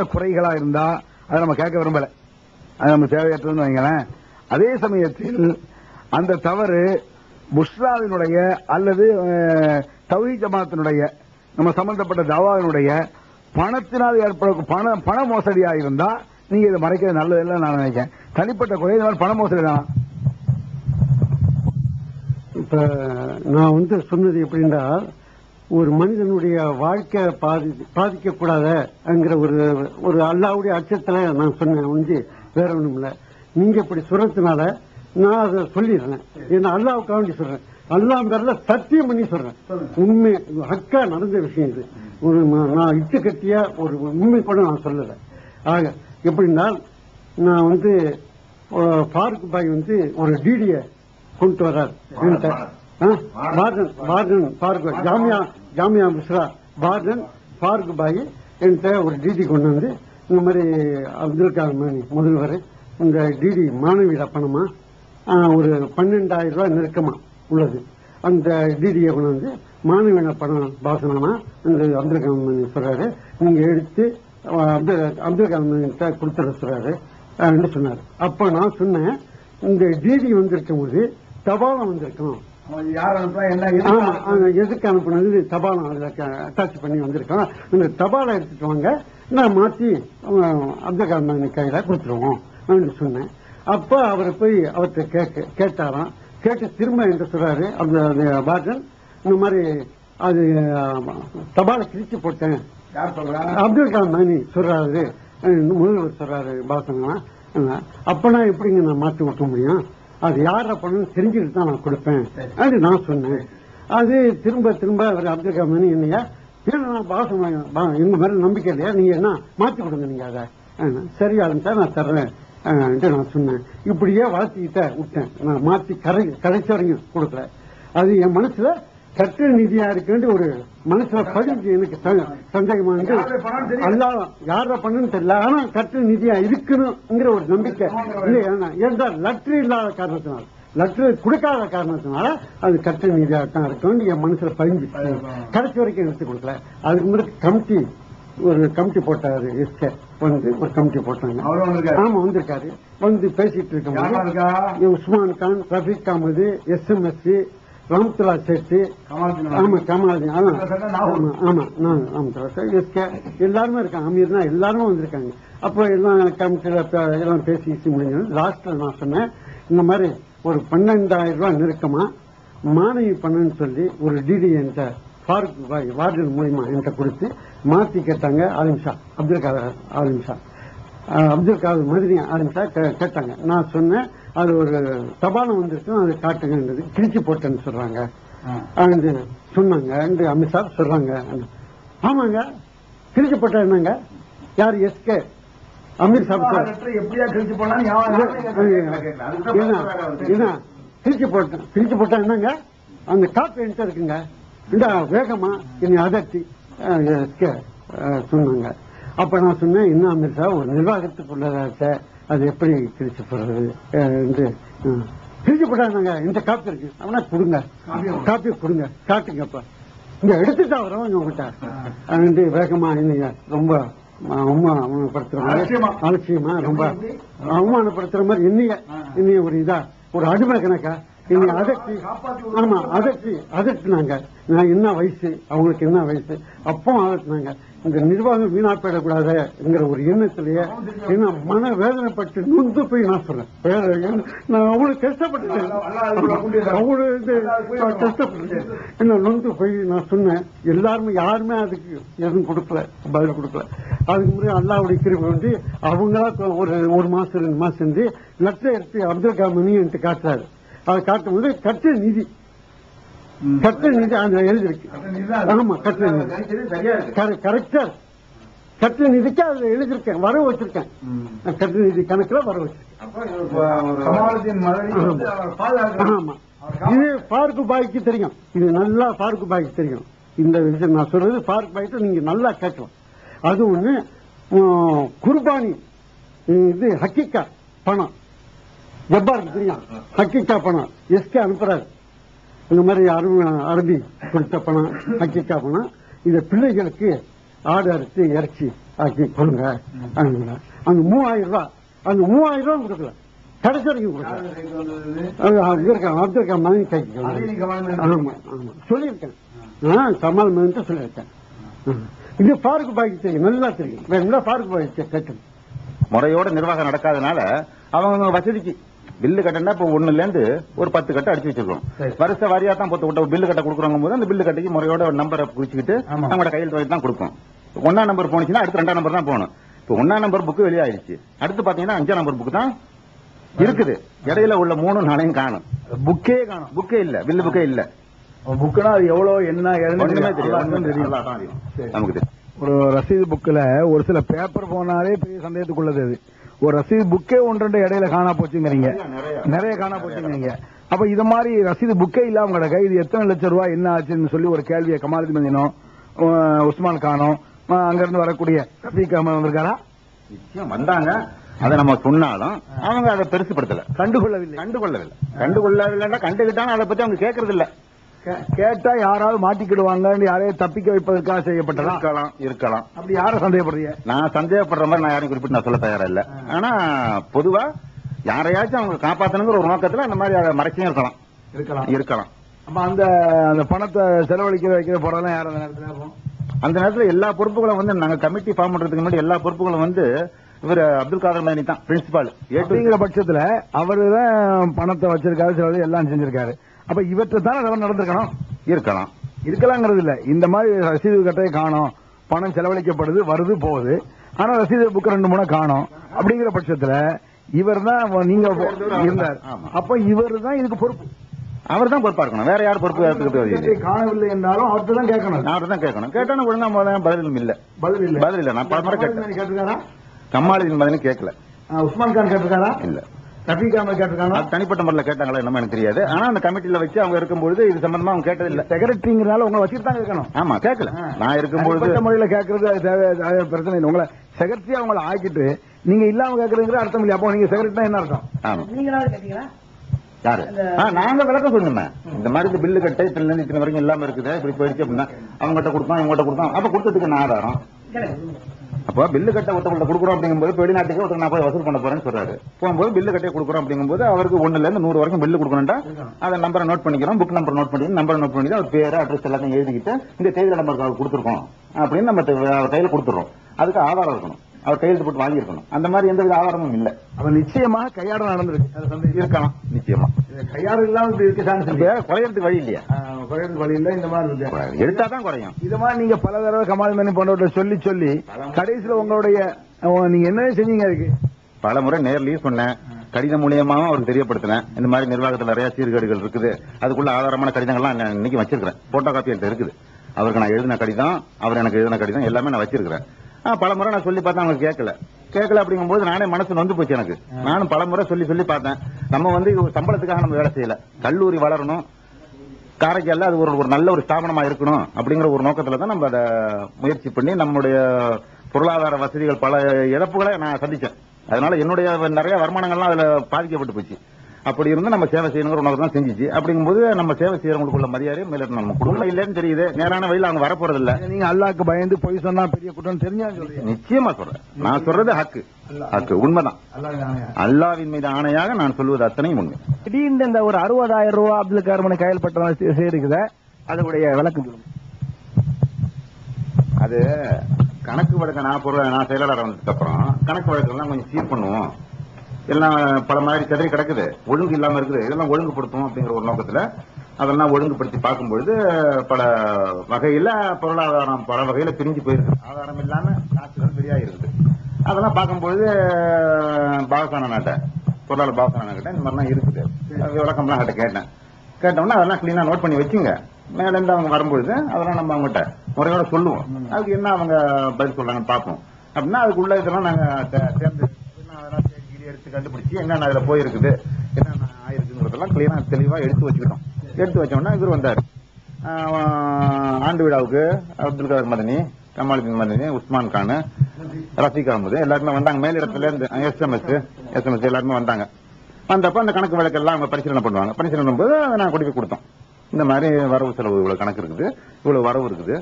தனிப்பட்ட குறைகளா இருந்தா அதை நம்ம கேட்க விரும்பல. அது நம்ம தேவையற்றதுன்னு வைங்களேன். அதே சமயத்தில் அந்த தவறு புஷ்ராவினுடைய அல்லது அஹ், ஜமாத்தினுடைய நம்ம சம்பந்தப்பட்ட தவாவினுடைய பணத்தினால் ஏற்பட பண பண மோசடியா இருந்தா நீங்க இதை மறைக்கிறது நல்லதில்லை நான் நினைக்கிறேன். தனிப்பட்ட குறை இந்த மாதிரி பண மோசடி தான். இப்ப நான் வந்து சொன்னது எப்படின்னா ஒரு மனிதனுடைய வாழ்க்கை பாதி பாதிக்கக்கூடாத என்கிற ஒரு ஒரு அல்லாவுடைய அச்சத்தில் நான் சொன்னேன் வந்து வேற ஒன்றும் இல்லை. நீங்கள் இப்படி சொல்றதுனால நான் அதை சொல்லிடுறேன். ஏன்னா அல்லாவுக்காக வேண்டி சொல்றேன். அல்லாஹ் பேரில் சத்தியம் பண்ணி சொல்றேன். உண்மை ஹக்கா நடந்த விஷயம் இது. ஒரு நான் இட்டு கட்டிய ஒரு உண்மை கூட நான் சொல்லலை. ஆக எப்படின்னா நான் வந்து அஹ், ஃபாரூக் பாய் வந்து ஒரு டிடியை கொண்டு வர்றார். என்கிட்ட. ஆ? பார்க் ஜாமியா ஜாமியா மிஸ்ரா வார்டன் பார்க் பாய் என்கிட்ட ஒரு டிடி கொண்டு வந்து இந்த மாதிரி அப்துல் கலாம் முதல்வர் இந்த டிடி மாணவியிட பணமா ஒரு பன்னெண்டாயிரம் ரூபாய் நெருக்கமா உள்ளது அந்த டிடியை கொண்டு வந்து மாணவியிட பணம் பாசனமா இந்த அப்துல் கலாம் சொல்றாரு நீங்க எடுத்து அப்துல் அப்துல் கலாம் மணிகிட்ட கொடுத்துட சொல்றாரு சொன்னார் அப்ப நான் சொன்னேன் இந்த டிடி வந்திருக்கும் போது தபாலம் வந்திருக்கணும் எதுக்கு அனுப்புனது? தபாலம் அதுல அட்டாச் பண்ணி வந்திருக்கோம் இந்த தபாலை எடுத்துட்டு வாங்க. நான் மாத்தி அஹ், அப்துல் கலாம் கையில கொடுத்துருவோம் அப்படின்னு சொன்னேன். அப்ப அவர் போய் அவர்கிட்ட கேட்க கேட்டாராம். கேட்டு திரும்ப என்ன சொல்றாரு அந்த வார்டன் இந்த மாதிரி அது தபாலை கிழிச்சு போட்டேன். அப்துல் கலாம் மணி சொல்றாரு. முதல்வர் சொல்றாரு பாசனா அப்பனா எப்படிங்க நான் மாத்தி விட்ட முடியும்? அது யார பண்ணணும் தெரிஞ்சுட்டு தான் நான் கொடுப்பேன். அது நான் சொன்னேன். அது திரும்ப திரும்ப அவர் அப்துல் கலாம் என்னையா நான் பாசம் எங்க மேல நம்பிக்கை இல்லையா? நீங்க என்ன மாத்தி கொடுங்க நீங்க அதை. சரி ஆரம்பிச்சா நான் தர்றேன். நான் சொன்னேன். இப்படியே வளர்த்திக்கிட்ட விட்டேன். நான் மாத்தி கரை கடைசி வரைக்கும் கொடுக்கல. அது என் மனசுல கட்டு நிதியா இருக்குன்னு ஒரு மனசுல பதிஞ்சு எனக்கு சந்தேகமா இருந்து அல்லா யார பண்ணுன்னு தெரியல. ஆனா கட்டு நிதியா இருக்குன்னுங்கிற ஒரு நம்பிக்கை இல்லை ஏன்னா- லட்ரு இல்லாத காரணத்தினால லட்ரு கொடுக்காத காரணத்தினால அது கட்டு நிதியா தான் இருக்கும்னு என் மனசுல பதிஞ்சு. கடைசி வரைக்கும் எடுத்து கொடுக்கல. அதுக்கு முன்னாடி கமிட்டி ஒரு கமிட்டி போட்டாரு எஸ்கே. வந்து ஒரு கமிட்டி போட்டாங்க. ஆமா வந்திருக்காரு. வந்து பேசிட்டு யாரெல்லாம் இருக்கா? இருக்கும்போது உஸ்மான் கான் ரஃபீக் அகமது எஸ்எம்எஸ் ராம்துல்லா சேட்டு. ஆமா கமாலுதீன். ஆமா. ஆமா நான் ராம்துல்லா சேட் எஸ்கே எல்லாருமே இருக்காங்க. அமீர்னா எல்லாருமே வந்திருக்காங்க. அப்போ எல்லாம் கமிட்டியில எல்லாம் பேசி கீசி முடிஞ்சது லாஸ்ட்ல நான் சொன்னேன் இந்த மாதிரி ஒரு பன்னெண்டாயிரம் ரூபாய் நெருக்கமா மாணவி பண்ணன்னு சொல்லி ஒரு டிடி என்கிட்ட ஃபாரூக் வார்டன் மூலியமா என்கிட்ட கொடுத்து மாத்தி கேட்டாங்க ஆலிம் ஷா. அப்துல் காதர் ஆலிம் ஷா. அப்துல் காதர் மதுரை ஆலிம் ஷா கேட்டாங்க. நான் சொன்னேன் அது ஒரு தபாலம் வந்திருக்கும் அது காட்டுங்கன்றது. கிழிச்சு போட்டேன்னு சொல்றாங்க. சொன்னாங்க. and அமித்ஷா சொல்றாங்க. ஆமாங்க. கிழிச்சு போட்டா என்னங்க? யார்? எஸ்கே லெட்டர் எப்படியா கிழிச்சு போடலாம் பிரிச்சு போட்டேன் பிரிச்சு போட்டா என்னங்க? அந்த காப்பி என்கிட்ட இருக்குங்க. இந்த வேகமா என்னை அதட்டி எஸ்கே, சொன்னாங்க. அப்ப நான் சொன்னேன் அமீர் சார் ஒரு நிர்வாகத்துக்குள்ளதாச்ச அது எப்படி பிரிச்சு போடுறது? என்று, ம். பிரிச்சு போட்டாங்க இந்த காப்பி இருக்கு. அவனா கொடுங்க. காப்பி கொடுங்க. காட்டுங்கப்பா இங்க எடுத்துட்டா வரோம் உங்ககிட்ட. வந்து வேகமா என்னைய ரொம்ப அவமானப்படுத்துற. மாதிரி. அலட்சியமா. ரொம்ப அவமானப்படுத்துற மாதிரி என்னைய என்னைய ஒரு இதா. ஒரு அடிமை கணக்கா? என்னை அதட்டி ஆமா அதட்டி அதட்டினாங்க நான் என்ன வயசு? அவங்களுக்கு என்ன வயசு? அப்போ அதட்டினாங்க இந்த நிர்வாகம் வீணா போயிடக்கூடாதுங்கிற ஒரு எண்ணத்திலேயே என்ன மன வேதனைப்பட்டு நொந்து போய் நான் சொல்றேன். நான் அவ்வளவு கஷ்டப்பட்டுட்டேன். அவ்வளவு இது கஷ்டப்பட்டுட்டேன். என்ன நொந்து போய் நான் சொன்னேன். எல்லாருமே யாருமே அதுக்கு எதுவும் கொடுக்கல பதில் கொடுக்கல. அதுக்கு முன்னாடி அல்லாவுடைய கிருபை வந்து அவங்களா ஒரு ஒரு மாசம் ரெண்டு மாசம் இருந்து லெட்டர் எடுத்து அப்துல் கலாமணி என்று காட்டுறாரு. அதை காட்டும் போது கட்டு நிதி. கட்டு நிதி அந்த எழுதிருக்கு ஆமா கட்டு நிதி. கரெக்டா. கட்டு நிதிக்கு அதுல எழுதிருக்கேன் வர வச்சிருக்கேன். கட்டு நிதி கணக்குல வர வச்சிருக்கேன். ஆமா. இது ஃபாருக்கு பாய்க்கு தெரியும். இது நல்லா ஃபாருக்கு பாய்க்கு தெரியும். இந்த விஷயம் நான் சொல்றது ஃபாருக்கு பாய்க்கு நீங்க நல்லா கேட்கலாம். அது ஒண்ணு குர்பானி. இது ஹக்கிக்கா பணம். தெரியும்? ஹக்கிக்கா பணம் எஸ்கே அனுப்புறாரு. இந்த மாதிரி அரபி அரபி கொடுத்த பணம் ஹக்கிக்கா பணம் இந்த பிள்ளைகளுக்கு ஆடு அறுத்து இறைச்சி ஆக்கி கொடுங்க. அந்த மூவாயிரம் ரூபாய் அந்த மூவாயிரம் ரூபாய் கொடுக்கல. கடைசி வரைக்கும் கொடுக்கல. இருக்கான் அப்துல் கமால் கைக்கு ஆமா ஆமா. சொல்லியிருக்கேன். ஆ. கமால் மகன் சொல்லியிருக்கேன். ஆ. இது பாருக்கு பாய்க்கு தெரியும் நல்லா தெரியும். வேணும்னா பாருக்கு பாய்க்கு கேட்கணும் முறையோட நிர்வாகம் நடக்காதனால அவங்க வசதிக்கு பில்லு கட்டனா இப்போ ஒண்ணுல இருந்து ஒரு பத்து கட்டு அடிச்சு வச்சிருக்கோம். சரி. வருஷ வாரியா தான் பொத்து விட்ட பில்லு கட்ட கொடுக்குறாங்க போது அந்த பில்லு கட்டைக்கு முறையோட நம்பரை குறிச்சுக்கிட்டு. அவங்களோட கையில் வாங்கி தான் கொடுப்போம். ஒன்னா நம்பர் போனுச்சுன்னா அடுத்து ரெண்டாம் நம்பர் தான் போகணும். இப்போ ஒன்னா நம்பர் புக்கு வெளியாயிருச்சு. அடுத்து பாத்தீங்கன்னா அஞ்சாம் நம்பர் புக்கு தான் இருக்குது. இடையில உள்ள மூணு நாளையும் காணும். புக்கே காணும். புக்கே இல்ல. பில்லு புக்கே இல்ல. புக்குனா அது எவ்வளவு என்ன ஒண்ணுமே தெரியும். நமக்கு ஒரு ரசீது புக்ல ஒரு சில பேப்பர் போனாலே பெரிய சந்தேகத்துக்குள்ளது அது. ஒரு ரசீது புக்கே ஒன்று ரெண்டு இடையில காணா போச்சுங்கிறீங்க. நிறைய. காணா போச்சுங்கிறீங்க. அப்ப இது மாதிரி ரசீது புக்கே இல்லாம உங்களோட கை இது எத்தனை லட்சம் ரூபாய் என்ன ஆச்சுன்னு சொல்லி ஒரு கேள்வியை கமாலுதீன் மதினம் உஸ்மான் கானோ அஹ் அங்கிருந்து வரக்கூடிய ரஃபீக் அஹமது வந்திருக்காரா? நிச்சயம் வந்தாங்க. அதை நம்ம சொன்னாலும் அவங்க அதை பெருசுப்படுத்தல. கண்டுகொள்ளவில்லை. கண்டுகொள்ளவில்லை. கண்டுகொள்ளவில்லைன்னா கண்டுகிட்டாலும் அதை பத்தி அவங்க கேட்கறது இல்ல கேட்டா யாராவது மாட்டிக்கிடுவாங்க யாரையும் தப்பிக்க வைப்பதற்காக செய்யப்பட்டதா? இருக்கலாம் இருக்கலாம். அப்படி யார சந்தேகப்படுறீங்க? நான் சந்தேகப்படுற மாதிரி நான் யாரையும் குறிப்பிட்டு நான் சொல்ல தயாரா இல்ல. ஆனா பொதுவா யாரையாச்சும் அவங்க காப்பாத்தணுங்கிற ஒரு நோக்கத்துல அந்த மாதிரி மறைச்சியும் இருக்கலாம். இருக்கலாம். இருக்கலாம். அப்ப அந்த அந்த பணத்தை செலவழிக்க வைக்கிற போறதெல்லாம் யார் அந்த நேரத்துல? அந்த நேரத்துல எல்லா பொறுப்புகளும் வந்து நாங்க கமிட்டி ஃபார்ம் பண்றதுக்கு முன்னாடி எல்லா பொறுப்புகளும் வந்து இவர் அப்துல் காதர் மேனி தான் பிரின்சிபால் ஏ டு அப்படிங்கிற பட்சத்துல அவருதான் பணத்தை வச்சிருக்காரு சிலது எல்லாம் செஞ்சிருக்காரு. அப்ப இவற்றை தானே தவறு நடந்திருக்கணும்? இருக்கலாம். இருக்கலாங்கிறது இல்ல. இந்த மாதிரி ரசீது கட்டையை காணோம். பணம் செலவழிக்கப்படுது வருது போகுது. ஆனா ரசீது புக் ரெண்டு மூணு காணோம். அப்படிங்கிற பட்சத்துல இவர் தான் நீங்க இருந்தார். அப்ப இவர் தான் இதுக்கு பொறுப்பு. அவர் தான் பொறுப்பா இருக்கணும். வேற யார் பொறுப்பு ஏத்துக்கிறது கட்டை காணவில்லை என்றாலும் அவர்கிட்ட தான் கேட்கணும். நான் தான் கேட்கணும். கேட்டாலும் ஒழுங்கா முதல்ல பதிலும் இல்ல. பதில் இல்ல. பதில் இல்ல. நான் பல முறை கேட்டேன். கம்மாளின் பதிலும் கேட்கல. உஸ்மான் கான் கேட்டிருக்காரா? இல்ல. கேட்டிருக்காங்களா? அது தனிப்பட்ட முறையில் கேட்டாங்களா என்னமோ எனக்கு தெரியாது. ஆனா அந்த கமிட்டில வச்சு அவங்க இருக்கும்போது இது சம்பந்தமா அவங்க கேட்டது இல்ல. செக்ரட்டரிங்கிறனால உங்களை வச்சுட்டு தான் இருக்கணும். ஆமா கேட்கல நான் இருக்கும்பொழுது தனிப்பட்ட முறையில கேட்கறது பிரச்சனை இல்லை. உங்களை செக்ரட்டரியா உங்களை ஆக்கிட்டு நீங்க இல்லாம கேட்கறதுங்கிற அர்த்தம் இல்லையா? அப்போ நீங்க செக்ரட்டரி என்ன அர்த்தம்? ஆமா. நீங்களாவது கேட்டீங்களா? யாரு? நாங்க விளக்கம் சொன்னோமே இந்த மாதிரி இந்த பில்லு கட்ட இத்தனை இருந்து இத்தனை வரைக்கும் இல்லாம இருக்குது? இப்படி போயிடுச்சு அப்படின்னா அவங்ககிட்ட கொடுத்தோம் இவங்ககிட்ட கொடுத்தோம். அப்ப கொடுத்ததுக்கு என்ன ஆதாரம்? அப்போ பில்லு கட்ட ஒருத்தவங்கள்ட்ட கொடுக்குறோம் அப்படிங்கும்போது வெளிநாட்டுக்கு ஒருத்தர் நான் போய் வசூல் பண்ண போறேன்னு சொல்றாரு. போகும்போது பில்லு கட்டே கொடுக்குறோம் அப்படிங்கும்போது அவருக்கு ஒண்ணுல இருந்து நூறு வரைக்கும் பில்லு கொடுக்கணும்டா. அதை நம்பரை நோட் பண்ணிக்கிறோம் புக் நம்பர் நோட் பண்ணி நம்பரை நோட் பண்ணி அவர் பேரு அட்ரஸ் எல்லாத்தையும் எழுதிக்கிட்டு இந்த தேதியில நம்பருக்கு அவர் கொடுத்துருக்கோம் அப்படின்னு நம்ம அவர் கையில கொடுத்துறோம் அதுக்கு ஆதாரம் இருக்கணும். அவர் கையெழுத்து போட்டு வாங்கியிருக்கணும். அந்த மாதிரி எந்த வித ஆதாரமும் இல்ல. அப்ப நிச்சயமா கையாட நடந்திருக்கு. இருக்கலாம். நிச்சயமா. கையாடு இல்லாம இப்படி இருக்க சான்ஸ் இல்லையா குறையறதுக்கு வழி இல்லையா? குறையது வழி இல்ல. இந்த மாதிரி இருக்கு. எடுத்தாதான் குறையும். இது மாதிரி நீங்க பல தடவை கமால் மணி போன்றவற்றை சொல்லி சொல்லி கடைசியில உங்களுடைய நீங்க என்ன செஞ்சீங்க அதுக்கு? பல முறை நேர்லயும் சொன்னேன் கடிதம் மூலியமாவும் அவருக்கு தெரியப்படுத்தினேன். இந்த மாதிரி நிர்வாகத்தில் நிறைய சீர்கேடுகள் இருக்குது. அதுக்குள்ள ஆதாரமான கடிதங்கள்லாம் நான் இன்னைக்கு வச்சிருக்கிறேன். போட்டோ காப்பி என்கிட்ட இருக்குது. அவருக்கு நான் எழுதின கடிதம் அவர் எனக்கு எழுதின கடிதம் எல்லாமே நான் வச்சிருக்கிறேன். பல முறை நான் சொல்லி பார்த்தேன் அவங்க கேட்கல. கேட்கல அப்படிங்கும்போது நானே மனசு நொந்து போச்சு எனக்கு. நானும் பல முறை சொல்லி சொல்லி பார்த்தேன். நம்ம வந்து சம்பளத்துக்காக நம்ம வேலை செய்யல. கல்லூரி வளரணும். காரைக்கால்ல அது ஒரு ஒரு நல்ல ஒரு ஸ்தாபனமா இருக்கணும் அப்படிங்கிற ஒரு நோக்கத்துல தான் நம்ம அதை முயற்சி பண்ணி நம்முடைய பொருளாதார வசதிகள் பல இழப்புகளை நான் சந்திச்சேன். அதனால என்னுடைய நிறைய வருமானங்கள்லாம் அதுல பாதிக்கப்பட்டு போச்சு. அப்படி இருந்து நம்ம சேவை செய்யணுங்கிற உணவு தான் செஞ்சுச்சு. அப்படிங்கும்போது நம்ம சேவை செய்யறவங்களுக்குள்ள மரியாதை மேல நம்ம குடும்பம் இல்லைன்னு தெரியுது. நேரான வழியில் அவங்க வரப்போறது இல்ல நீங்க அல்லாக்கு பயந்து பொய் சொன்னா பெரிய குற்றம் தெரிஞ்சா நிச்சயமா சொல்றேன். நான் சொல்றது ஹக்கு. ஹக்கு உண்மைதான். அல்லாவின் மீது ஆணையாக நான் சொல்வது அத்தனையும் உண்மை. திடீர்னு இந்த ஒரு அறுபதாயிரம் ரூபாய் அப்துல் கார்மனை கையில் பட்ட செய்திருக்குத அதனுடைய விளக்கம் சொல்லுங்க. அது கணக்கு வழக்கு நான் பொருள் நான் செயலாளர் வந்ததுக்கு அப்புறம் கணக்கு வழக்கெல்லாம் கொஞ்சம் சீர் பண்ணுவோம். எல்லாம் பல மாதிரி சிதறி கிடக்குது. ஒழுங்கு இல்லாம இருக்குது. இதெல்லாம் ஒழுங்குபடுத்தும் அப்படிங்கிற ஒரு நோக்கத்துல அதெல்லாம் ஒழுங்குபடுத்தி பார்க்கும்பொழுது பல வகையில பொருளாதாரம் பல வகையில பிரிஞ்சு போயிருக்கு. ஆதாரம் இல்லாம காசுகள் வெளியா இருக்குது அதெல்லாம் பார்க்கும்பொழுது பாகசான நாட்டை பொருளாளர் பாகசான கிட்ட இந்த மாதிரிலாம் இருக்குது. அது விளக்கம்லாம் கிட்ட கேட்டேன். கேட்டோம்னா அதெல்லாம் கிளீனா நோட் பண்ணி வச்சுங்க. மேல இருந்து அவங்க வரும்பொழுது அதெல்லாம் நம்ம அவங்ககிட்ட முறையோட சொல்லுவோம். அதுக்கு என்ன அவங்க பதில் சொல்றாங்கன்னு பார்ப்போம். அப்படின்னா அதுக்குள்ள இதெல்லாம் நாங்க தே- தேர்ந்து என்ன அதெல்லாம் தேடி கீடி எடுத்து கண்டுபிடிச்சு என்னென்ன அதுல போயிருக்குது என்னென்ன ஆயிருக்குங்கிறதெல்லாம் கிளீனா தெளிவா எடுத்து வச்சுக்கிட்டோம். எடுத்து வச்சோம்னா இவர் வந்தார். ஆஹ் ஆண்டு விழாவுக்கு அப்துல் கலாம் மதனி கமாலுதீன் மதனி உஸ்மான் கான் ரஃபீக் அகமது எல்லாருமே வந்தாங்க. மேலிடத்துல இருந்து எஸ்எம்எஸ் எஸ்எம்எஸ் எல்லாருமே வந்தாங்க. வந்தப்போ அந்த கணக்கு வழக்கெல்லாம் அவங்க பரிசீலனை பண்ணுவாங்க. பரிசீலனை பண்ணும்போது அதை நான் கொண்டு போய் கொடுத்தோம். இந்த மாதிரி வரவு செலவு இவ்வளவு கணக்கு இருக்குது இவ்வளவு வரவு இருக்குது.